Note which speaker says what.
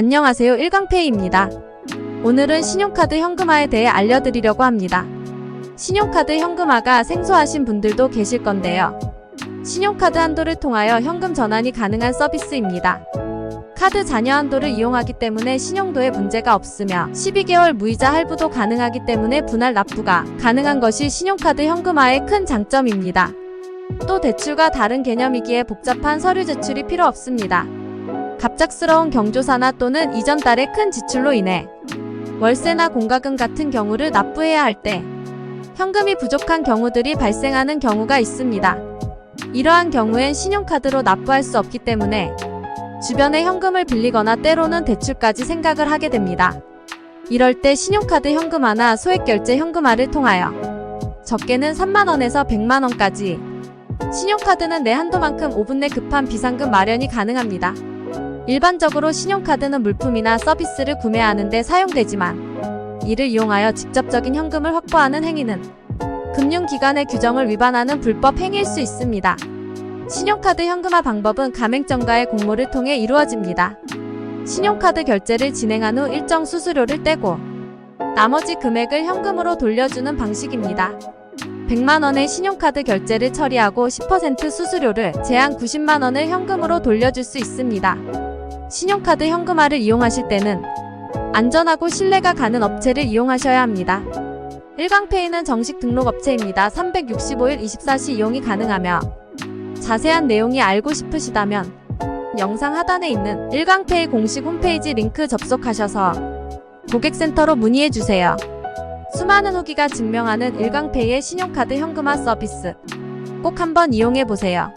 Speaker 1: 안녕하세요. 일강페이입니다. 오늘은 신용카드 현금화에 대해 알려드리려고 합니다. 신용카드 현금화가 생소하신 분들도 계실 건데요. 신용카드 한도를 통하여 현금 전환이 가능한 서비스입니다. 카드 잔여 한도를 이용하기 때문에 신용도에 문제가 없으며 12개월 무이자 할부도 가능하기 때문에 분할 납부가 가능한 것이 신용카드 현금화의 큰 장점입니다. 또 대출과 다른 개념이기에 복잡한 서류 제출이 필요 없습니다. 갑작스러운 경조사나 또는 이전 달의 큰 지출로 인해 월세나 공과금 같은 경우를 납부해야 할 때 현금이 부족한 경우들이 발생하는 경우가 있습니다. 이러한 경우엔 신용카드로 납부할 수 없기 때문에 주변에 현금을 빌리거나 때로는 대출까지 생각을 하게 됩니다. 이럴 때 신용카드 현금화나 소액결제 현금화를 통하여 적게는 3만원에서 100만원까지 신용카드는 내 한도만큼 5분 내 급한 비상금 마련이 가능합니다. 일반적으로 신용카드는 물품이나 서비스를 구매하는데 사용되지만 이를 이용하여 직접적인 현금을 확보하는 행위는 금융기관의 규정을 위반하는 불법 행위일 수 있습니다. 신용카드 현금화 방법은 가맹점과의 공모를 통해 이루어집니다. 신용카드 결제를 진행한 후 일정 수수료를 떼고 나머지 금액을 현금으로 돌려주는 방식입니다. 100만원의 신용카드 결제를 처리하고 10% 수수료를 제한 90만원을 현금으로 돌려줄 수 있습니다. 신용카드 현금화를 이용하실 때는 안전하고 신뢰가 가는 업체를 이용하셔야 합니다. 일광페이는 정식 등록 업체입니다. 365일 24시 이용이 가능하며 자세한 내용이 알고 싶으시다면 영상 하단에 있는 일광페이 공식 홈페이지 링크 접속하셔서 고객센터로 문의해 주세요. 수많은 후기가 증명하는 일광페이의 신용카드 현금화 서비스 꼭 한번 이용해 보세요.